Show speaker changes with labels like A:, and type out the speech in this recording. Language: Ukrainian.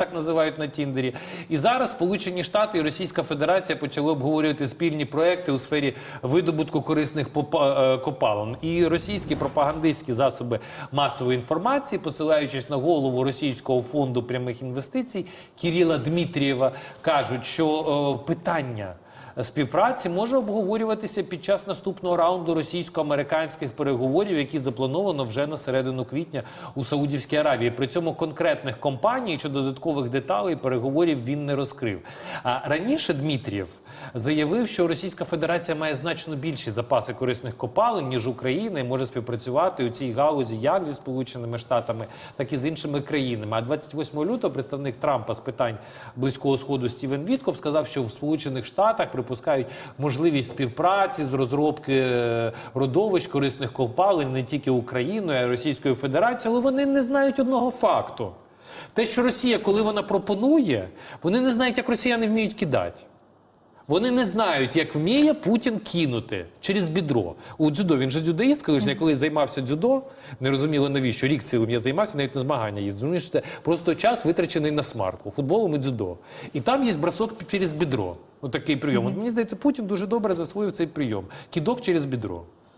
A: Так називають на Тіндері, і зараз Сполучені Штати і Російська Федерація почали обговорювати спільні проекти у сфері видобутку корисних е, копалин. І російські пропагандистські засоби масової інформації, посилаючись на голову російського фонду прямих інвестицій Кіріла Дмитрієва, кажуть, що е, питання співпраці може обговорюватися під час наступного раунду російсько-американських переговорів, які заплановано вже на середину квітня у Саудівській Аравії. При цьому конкретних компаній чи додаткових деталей переговорів він не розкрив. А раніше Дмитрієв заявив, що Російська Федерація має значно більші запаси корисних копалин ніж Україна і може співпрацювати у цій галузі як зі Сполученими Штатами, так і з іншими країнами. А 28 лютого представник Трампа з питань близького сходу Стівен Віткоп сказав, що в Сполучених Штатах припускають можливість співпраці з розробки е, родовищ корисних копалин не тільки Україною, а й Російською Федерацією, але вони не знають одного факту. Те, що Росія, коли вона пропонує, вони не знають, як росіяни вміють кидати. Вони не знають, як вміє Путін кинути через бідро. У дзюдо він же дзюдоїст, коли ж я колись займався дзюдо, не розуміло навіщо. Рік цілим я займався, навіть на змагання їздив. Це просто час витрачений на смарку, футболом і дзюдо. І там є бросок через бідро. Отакий прийом. От мені здається, Путін дуже добре засвоїв цей прийом. Кідок через бідро.